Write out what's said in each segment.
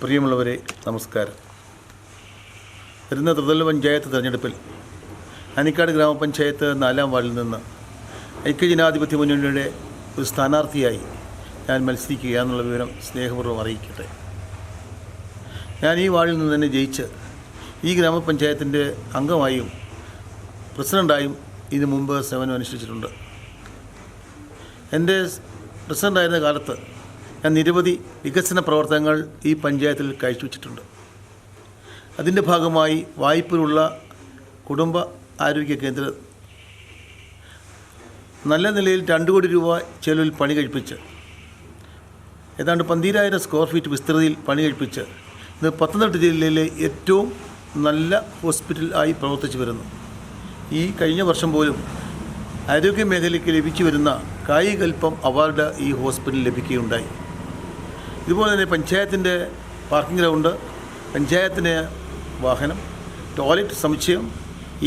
പ്രിയമുള്ളവരെ നമസ്കാരം. വരുന്ന ത്രിതല പഞ്ചായത്ത് തിരഞ്ഞെടുപ്പിൽ അനിക്കാട് ഗ്രാമപഞ്ചായത്ത് നാലാം വാർഡിൽ നിന്ന് ഐക്യജനാധിപത്യ മുന്നണിയുടെ ഒരു സ്ഥാനാർത്ഥിയായി ഞാൻ മത്സരിക്കുക എന്നുള്ള വിവരം സ്നേഹപൂർവം അറിയിക്കട്ടെ. ഞാൻ ഈ വാർഡിൽ നിന്ന് തന്നെ ജയിച്ച് ഈ ഗ്രാമപഞ്ചായത്തിന്റെ അംഗമായും പ്രസിഡന്റായും ഇതിനു മുമ്പ് സേവനം അനുഷ്ഠിച്ചിട്ടുണ്ട്. എന്റെ പ്രസിഡന്റായിരുന്ന കാലത്ത് ഞാൻ നിരവധി വികസന പ്രവർത്തനങ്ങൾ ഈ പഞ്ചായത്തിൽ കാഴ്ചവെച്ചിട്ടുണ്ട് അതിന്റെ ഭാഗമായി വായ്പയിലുള്ള കുടുംബ ആരോഗ്യ കേന്ദ്രം നല്ല നിലയിൽ രണ്ട് കോടി രൂപ ചെലവിൽ പണി കഴിപ്പിച്ച് ഏതാണ്ട് പന്തീരായിരം സ്ക്വയർ ഫീറ്റ് വിസ്തൃതിയിൽ പണി കഴിപ്പിച്ച് ഇന്ന് പത്തനംതിട്ട ജില്ലയിലെ ഏറ്റവും നല്ല ഹോസ്പിറ്റൽ ആയി പ്രവർത്തിച്ചു വരുന്നു. ഈ കഴിഞ്ഞ വർഷം പോലും ആരോഗ്യ മേഖലയ്ക്ക് ലഭിച്ചു വരുന്ന കായികൽപ്പം അവാർഡ് ഈ ഹോസ്പിറ്റലിൽ ലഭിക്കുകയുണ്ടായി. ഇതുപോലെ തന്നെ പഞ്ചായത്തിന്റെ പാർക്കിംഗ് ഗ്രൗണ്ട് പഞ്ചായത്തിന്റെ വാഹനം ടോയ്ലറ്റ് സമുച്ചയം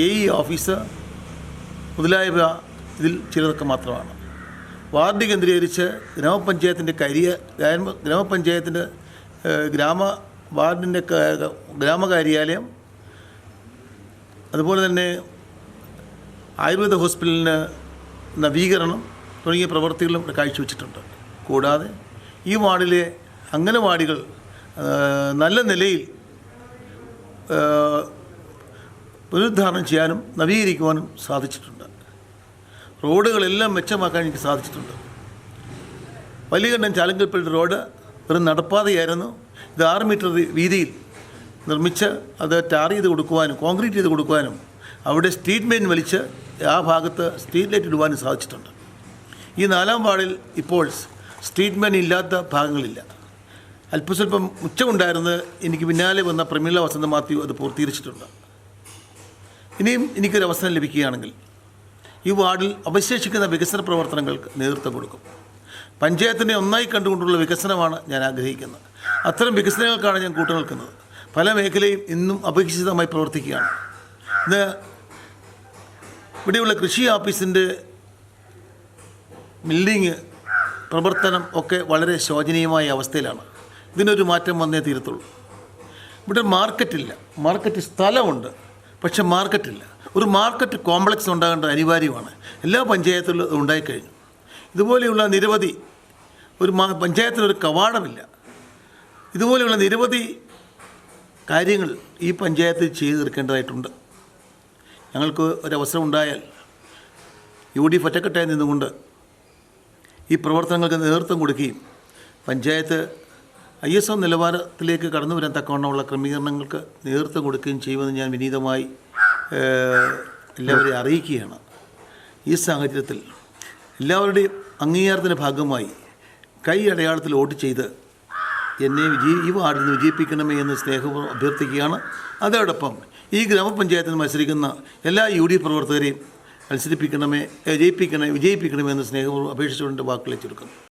എ ഇ ഓഫീസ് മുതലായവ ഇതിൽ ചിലതൊക്കെ മാത്രമാണ്. വാർഡ് കേന്ദ്രീകരിച്ച് ഗ്രാമപഞ്ചായത്തിന്റെ കരിയ ഗ്രാമ ഗ്രാമപഞ്ചായത്തിന്റെ ഗ്രാമ വാർഡിന്റെ ഗ്രാമകാര്യാലയം അതുപോലെ തന്നെ ആയുർവേദ ഹോസ്പിറ്റലിന് നവീകരണം തുടങ്ങിയ പ്രവർത്തികളും ഇവിടെ കാഴ്ചവെച്ചിട്ടുണ്ട്. കൂടാതെ ഈ വാർഡിലെ അംഗനവാടികൾ നല്ല നിലയിൽ പുനരുദ്ധാരണം ചെയ്യാനും നവീകരിക്കുവാനും സാധിച്ചിട്ടുണ്ട്. റോഡുകളെല്ലാം മെച്ചമാക്കാൻ എനിക്ക് സാധിച്ചിട്ടുണ്ട്. വലിയകണ്ഠൻ ചാലങ്കൽപ്പള്ളി റോഡ് വെറും നടപ്പാതയായിരുന്നു. ഇത് ആറ് മീറ്റർ വീതിയിൽ നിർമ്മിച്ച് അത് ടാർ ചെയ്ത് കൊടുക്കുവാനും കോൺക്രീറ്റ് ചെയ്ത് കൊടുക്കുവാനും അവിടെ സ്ട്രീറ്റ് മെയിൻ വലിച്ച് ആ ഭാഗത്ത് സ്ട്രീറ്റ് ലൈറ്റ് ഇടുവാനും സാധിച്ചിട്ടുണ്ട്. ഈ നാലാം വാർഡിൽ ഇപ്പോൾ സ്ട്രീറ്റ് മെയിൻ ഇല്ലാത്ത ഭാഗങ്ങളില്ല. അല്പസ്വല്പം ഉച്ചമുണ്ടായിരുന്നത് എനിക്ക് പിന്നാലെ വന്ന പ്രമീള വസന്ത മാത്യു അത് പൂർത്തീകരിച്ചിട്ടുണ്ട്. ഇനിയും എനിക്കൊരു അവസരം ലഭിക്കുകയാണെങ്കിൽ ഈ വാർഡിൽ അവശേഷിക്കുന്ന വികസന പ്രവർത്തനങ്ങൾക്ക് നേതൃത്വം കൊടുക്കും. പഞ്ചായത്തിനെ ഒന്നായി കണ്ടുകൊണ്ടുള്ള വികസനമാണ് ഞാൻ ആഗ്രഹിക്കുന്നത്. അത്തരം വികസനങ്ങൾക്കാണ് ഞാൻ കൂട്ടുനിൽക്കുന്നത് പല മേഖലയും ഇന്നും അപേക്ഷിതമായി പ്രവർത്തിക്കുകയാണ്. ഇന്ന് ഇവിടെയുള്ള കൃഷി ഓഫീസിന്റെ ബിൽഡിങ് പ്രവർത്തനം ഒക്കെ വളരെ ശോചനീയമായ അവസ്ഥയിലാണ്. ഇതിനൊരു മാറ്റം വന്നേ തീരത്തുള്ളൂ. ഇവിടെ മാർക്കറ്റില്ല. മാർക്കറ്റ് സ്ഥലമുണ്ട് പക്ഷെ മാർക്കറ്റില്ല. ഒരു മാർക്കറ്റ് കോംപ്ലക്സ് ഉണ്ടാകേണ്ടത് അനിവാര്യമാണ്. എല്ലാ പഞ്ചായത്തിലും അത് ഉണ്ടായിക്കഴിഞ്ഞു. ഇതുപോലെയുള്ള നിരവധി ഒരു പഞ്ചായത്തിനൊരു കവാടമില്ല. ഇതുപോലെയുള്ള നിരവധി കാര്യങ്ങൾ ഈ പഞ്ചായത്തിൽ ചെയ്തു തീർക്കേണ്ടതായിട്ടുണ്ട്. ഞങ്ങൾക്ക് ഒരവസരം ഉണ്ടായാൽ യു ഡി എഫ് ഒറ്റക്കെട്ടായി നിന്നുകൊണ്ട് ഈ പ്രവർത്തനങ്ങൾക്ക് നേതൃത്വം കൊടുക്കുകയും പഞ്ചായത്ത് ഐ എസ് ഒ നിലവാരത്തിലേക്ക് കടന്നു വരാൻ തക്കവണ്ണമുള്ള ക്രമീകരണങ്ങൾക്ക് നേതൃത്വം കൊടുക്കുകയും ചെയ്യുമെന്ന് ഞാൻ വിനീതമായി എല്ലാവരെയും അറിയിക്കുകയാണ്. ഈ സാഹചര്യത്തിൽ എല്ലാവരുടെയും അംഗീകാരത്തിന്റെ ഭാഗമായി കൈ അടയാളത്തിൽ വോട്ട് ചെയ്ത് എന്നെ വിജയി ഈ വാർഡിൽ നിന്ന് വിജയിപ്പിക്കണമേ എന്ന് സ്നേഹപൂർവം അഭ്യർത്ഥിക്കുകയാണ്. അതോടൊപ്പം ഈ ഗ്രാമപഞ്ചായത്തിൽ മത്സരിക്കുന്ന എല്ലാ യു ഡി പ്രവർത്തകരെയും മത്സരിപ്പിക്കണമേ ജയിപ്പിക്കണമേ വിജയിപ്പിക്കണമേ എന്ന് സ്നേഹപൂർവം അപേക്ഷിച്ചുകൊണ്ട് വാക്കുകളെ ചുരുക്കുന്നു.